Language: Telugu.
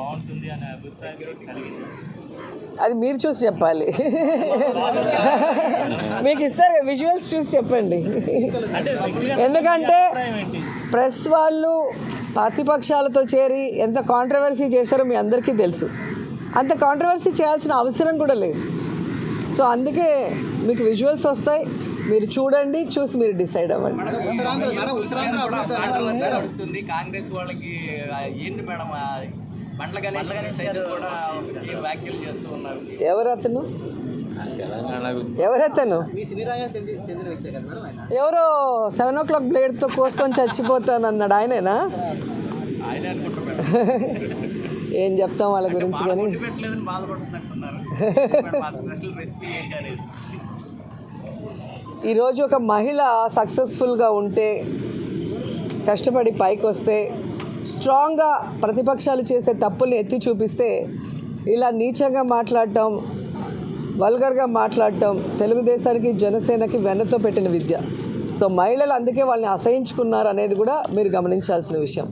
బాగుంటుంది అనే అభిప్రాయం కలిగింది అది మీరు చూసి చెప్పాలి. మీకు ఇస్తారు విజువల్స్ చూసి చెప్పండి. ఎందుకంటే ప్రెస్ వాళ్ళు ప్రతిపక్షాలతో చేరి ఎంత కాంట్రవర్సీ చేశారో మీ అందరికీ తెలుసు. అంత కాంట్రవర్సీ చేయాల్సిన అవసరం కూడా లేదు. సో అందుకే మీకు విజువల్స్ వస్తాయి మీరు చూడండి చూసి మీరు డిసైడ్ అవ్వండి. కాంగ్రెస్ వాళ్ళకి ఆ, ఏంటి మేడం ఎవరతను? ఎవరతను? ఎవరో సెవెన్ ఓ క్లాక్ బ్లేడ్తో కోసుకొని చచ్చిపోతానన్నాడు ఆయనేనా? ఆయన అనుకుంటారు మేడం ఏం చెప్తాం వాళ్ళ గురించి కానీ? ఈరోజు ఒక మహిళ సక్సెస్ఫుల్గా ఉంటే కష్టపడి పైకి వస్తే స్ట్రాంగ్గా ప్రతిపక్షాలు చేసే తప్పుల్ని ఎత్తి చూపిస్తే ఇలా నీచంగా మాట్లాడటం వల్గర్గా మాట్లాడటం తెలుగుదేశానికి జనసేనకి వెన్నతో పెట్టిన విద్య. సో మహిళలు అందుకే వాళ్ళని అసహించుకున్నారు అనేది కూడా మీరు గమనించాల్సిన విషయం.